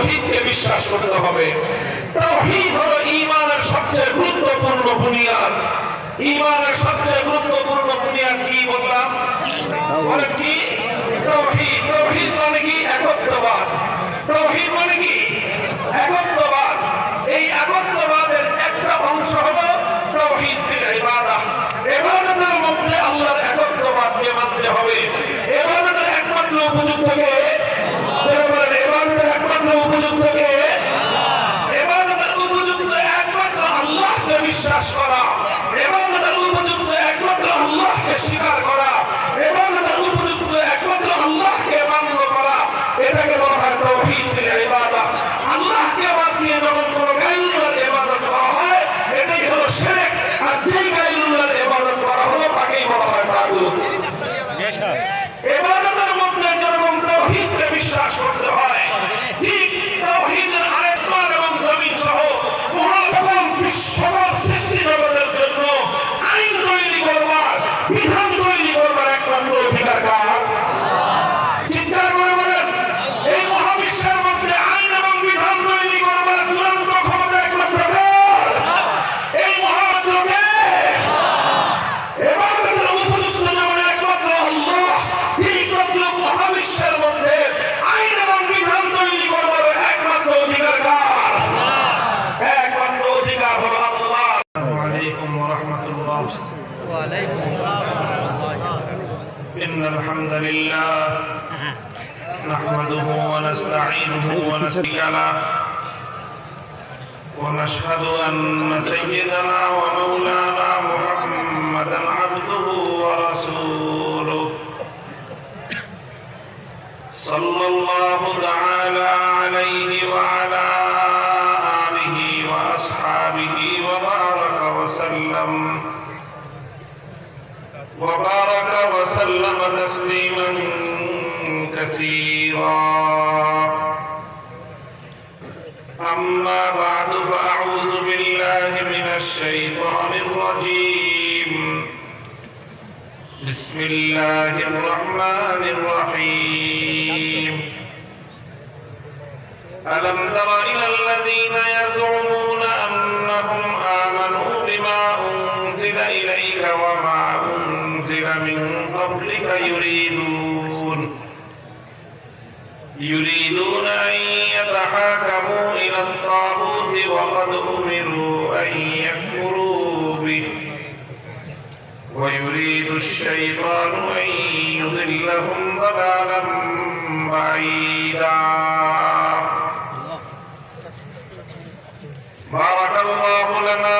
তৌহিদকে বিশ্বাস করতে হবে। তৌহিদ হলো ইমানের সবচেয়ে গুরুত্বপূর্ণ বুনিয়াদ। ইমানের সবচেয়ে গুরুত্বপূর্ণ বুনিয়াদ কি বললাম? বলেন কি? তৌহিদ। এবাদতের মধ্যে যেরকম তহিদকে বিশ্বাস করতে হবে। إن الحمد لله نحمده ونستعينه ونستغفره ونشهد أن سيدنا ومولانا محمدا عبده ورسوله. صلى الله تعالى عليه وعلى آله وأصحابه وبارك وسلم. وبارك وسلم تسليما كثيرا. أما بعد فأعوذ بالله من الشيطان الرجيم. بسم الله الرحمن الرحيم. ألم تر إلى الذين يزعمون أنهم آمنوا بما أنزل إليك وما من قبلك يريدون. يريدون أن يتحاكموا إلى الطاغوت وقد أمروا أن يكفروا به. ويريد الشيطان أن يضلهم ضلالا بعيدا. بارك الله لنا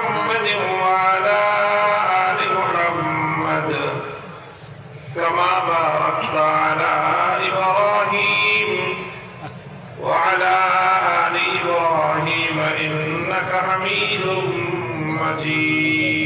Hare